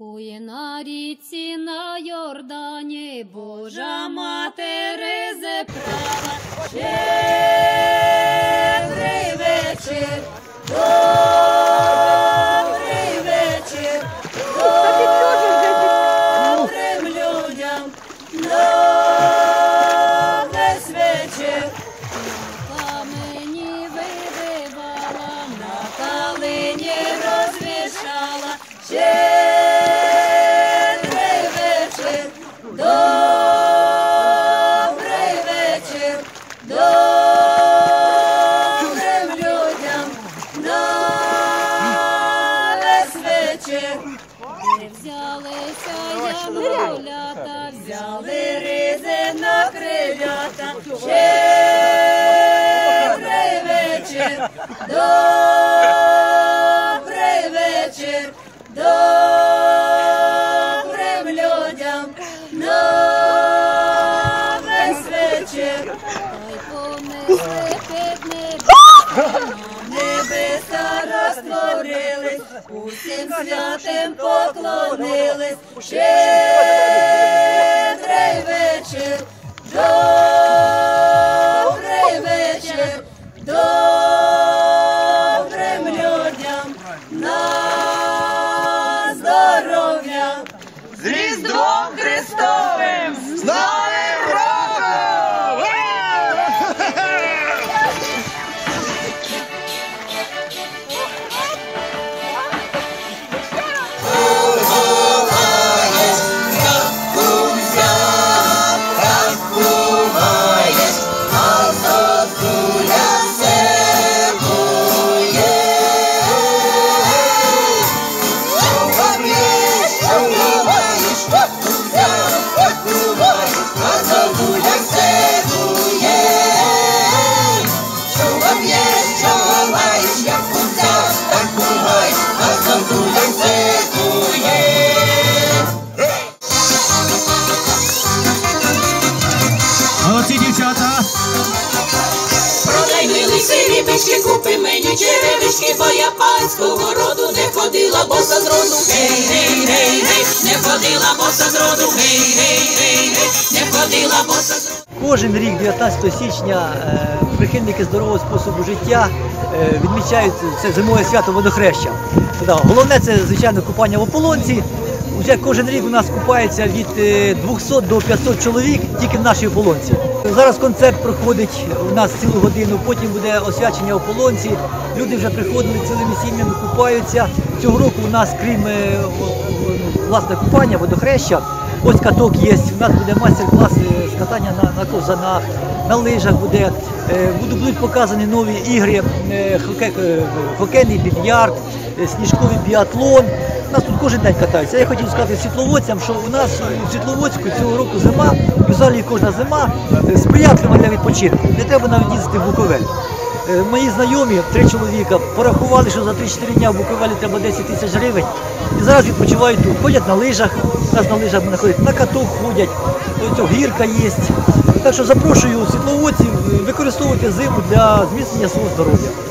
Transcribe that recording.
Кує на ріці на Йордані, Божа матери зеправа, взялися янголята, взяли ризи на крилята, щедрий вечір, добрий усім святим поклонились, Молодці дівчата! Продай милий сирі бички, купи мені черевички, бо я панського роду не ходила боса з роду. Гей, гей, гей, гей, не ходила боса з роду. Гей, гей, гей, гей, не ходила боса з роду. Кожен рік, 19 січня, е, прихильники здорового способу життя е, відмічають це зимове свято водохреща. Головне це, звичайно, купання в ополонці. Уже кожен рік у нас купається від е, 200 до 500 чоловік тільки в нашій ополонці. Зараз концерт проходить у нас цілу годину, потім буде освячення ополонці. Люди вже приходили цілими сім'ями, купаються. Цього року у нас, крім е, власне купання, водохреща, ось каток є. У нас буде майстер-клас е, з катання на, на ковзанах, на лижах буде. Е, Будуть, показані нові ігри, е, хокейний більярд, сніжковий біатлон. У нас тут кожен день катаються. Я хотів сказати світловодцям, що у нас у Світловодську цього року зима, і взагалі кожна зима сприятлива для відпочинку. Не треба навіть їздити в Буковель. Е, Мої знайомі, три чоловіка, порахували, що за 3-4 дня в треба 10 тисяч гривень. І зараз відпочивають тут. Ходять на лижах, у нас на лижах ходять, на каток ходять, ось гірка є. Так що запрошую світловодців, використовувати зиму для зміцнення свого здоров'я.